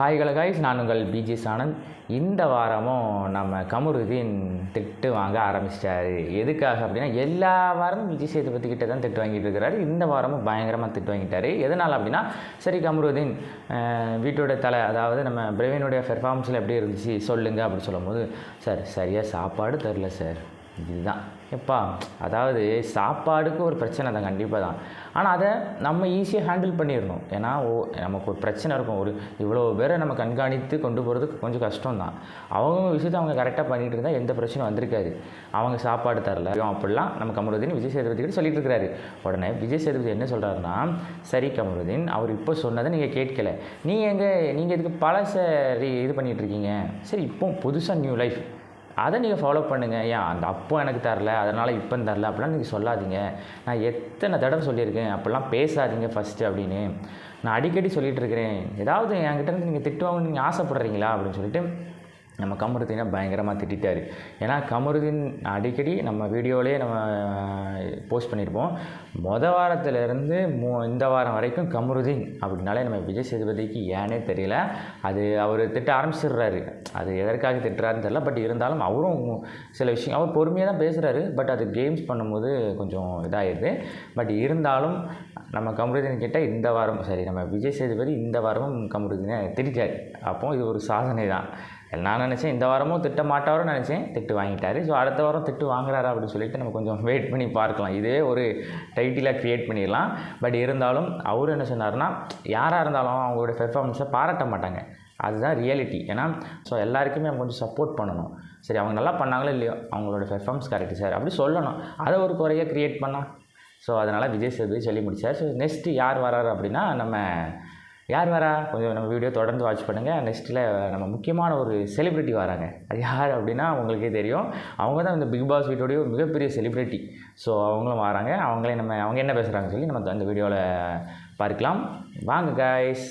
Hi கலகாய்ஸ் நான் உங்கள் PG சானந்த். இந்த வாரமும் நம்ம கமருதீன் திட்டு வாங்க ஆரம்பிச்சிட்டாரு. எதுக்காக அப்படின்னா எல்லா வாரமும் விஜய் சேதுபதி கிட்ட தான் திட்டு வாங்கிட்டு இருக்கிறாரு. இந்த வாரமும் பயங்கரமாக திட்டு வாங்கிட்டாரு. எதனால் அப்படின்னா சரி கமருதீன் வீட்டோட தலை அதாவது நம்ம பிரவீனுடைய பெர்ஃபார்மன்ஸில் எப்படி இருந்துச்சு சொல்லுங்கள் அப்படின்னு சொல்லும்போது சார் சரியாக சாப்பாடு தரல சார். இதுதான். எப்பா அதாவது சாப்பாடுக்கு ஒரு பிரச்சனை தான் கண்டிப்பாக தான். ஆனால் அதை நம்ம ஈஸியாக ஹேண்டில் பண்ணிடணும். ஏன்னா ஓ நமக்கு ஒரு பிரச்சனை இருக்கும். ஒரு இவ்வளோ பேரை நம்ம கண்காணித்து கொண்டு போகிறதுக்கு கொஞ்சம் கஷ்டம் தான். அவங்க விஷயத்தை அவங்க கரெக்டாக பண்ணிகிட்டு இருந்தால் எந்த பிரச்சனையும் வந்திருக்காது. அவங்க சாப்பாடு தரல. அப்படிலாம் நம்ம கமருதீன் விஜய் சேதுபதி கிட்ட சொல்லிட்டு இருக்கிறாரு. உடனே விஜய் சேதுபதி என்ன சொல்கிறாருன்னா சரி கமருதீன் அவர் இப்போ சொன்னதை நீங்கள் கேட்கல. நீங்கள் எங்கே நீங்கள் இதுக்கு பழச இது பண்ணிகிட்ருக்கீங்க இருக்கீங்க? சரி இப்போ புதுசாக நியூ லைஃப் அதை நீங்கள் ஃபாலோ பண்ணுங்கள் ஏன்? அந்த அப்போ எனக்கு தரல அதனால் இப்போ தரல அப்படிலாம் நீங்கள் சொல்லாதீங்க. நான் எத்தனை தடவை சொல்லியிருக்கேன் அப்படிலாம் பேசாதீங்க ஃபஸ்ட்டு அப்படின்னு. நான் அடிக்கடி சொல்லிகிட்டு இருக்கிறேன். ஏதாவது என்கிட்ட இருந்து நீங்கள் திட்டுவாங்க நீங்கள் ஆசைப்படுறீங்களா அப்படின்னு சொல்லிட்டு நம்ம கமருதீனை பயங்கரமாக திட்டிட்டாரு ஏன்னா கமருதீன் அடிக்கடி நம்ம வீடியோவிலே நம்ம போஸ்ட் பண்ணியிருப்போம் மொதல் வாரத்திலேருந்து மூ இந்த வாரம் வரைக்கும் கமருதீன் அப்படின்னாலே நம்ம விஜய் சேதுபதிக்கு ஏனே தெரியல. அது அவர் திட்ட ஆரம்பிச்சிடுறாரு. அது எதற்காக திட்டுறாருன்னு தெரியல. பட் இருந்தாலும் அவரும் சில விஷயம் அவர் பொறுமையாக தான் பேசுகிறாரு பட் அது கேம்ஸ் பண்ணும்போது கொஞ்சம் இதாகிடுது பட் இருந்தாலும் நம்ம கமருதீன் கிட்டே இந்த வாரம் சரி நம்ம விஜய் சேதுபதி இந்த வாரமும் கமருதீனை திட்டார் அப்போது இது ஒரு சாதனை தான் நான் நினச்சேன் இந்த வாரமும் திட்ட மாட்டாரோன்னு நினச்சேன். திட்டு வாங்கிட்டார். ஸோ அடுத்த வாரம் திட்டு வாங்குறாரா அப்படின்னு சொல்லிட்டு நம்ம கொஞ்சம் வெயிட் பண்ணி பார்க்கலாம். இதே ஒரு டைட்டிலாக க்ரியேட் பண்ணிடலாம். பட் இருந்தாலும் அவர் என்ன சொன்னார்னா யாராக இருந்தாலும் அவங்களோட பெர்ஃபார்மன்ஸை பாராட்ட மாட்டாங்க. அதுதான் ரியாலிட்டி ஏன்னா ஸோ எல்லாருக்குமே அவங்க கொஞ்சம் சப்போர்ட் பண்ணணும். சரி அவங்க நல்லா பண்ணாங்களோ இல்லையோ அவங்களோட பெர்ஃபார்மன்ஸ் கரெக்டு சார் அப்படி சொல்லணும். அதை ஒரு குறையாக க்ரியேட் பண்ணால் ஸோ அதனால் விஜய் சேதுபதி சொல்லி முடிச்சார். ஸோ நெக்ஸ்ட்டு யார் வராரு அப்படின்னா நம்ம யார் வரா? கொஞ்சம் நம்ம வீடியோ தொடர்ந்து வாட்ச் பண்ணுங்கள் நெக்ஸ்ட்டில் நம்ம முக்கியமான ஒரு செலிப்ரிட்டி வராங்க. அது யார் அப்படின்னா உங்களுக்கே தெரியும். அவங்க தான் இந்த பிக் பாஸ் வீட்டோடைய மிகப்பெரிய செலிப்ரிட்டி ஸோ அவங்களும் வராங்க. அவங்களே நம்ம அவங்க என்ன பேசுகிறாங்கன்னு சொல்லி நம்ம அந்த வீடியோவில் பார்க்கலாம். வாங்க காய்ஸ்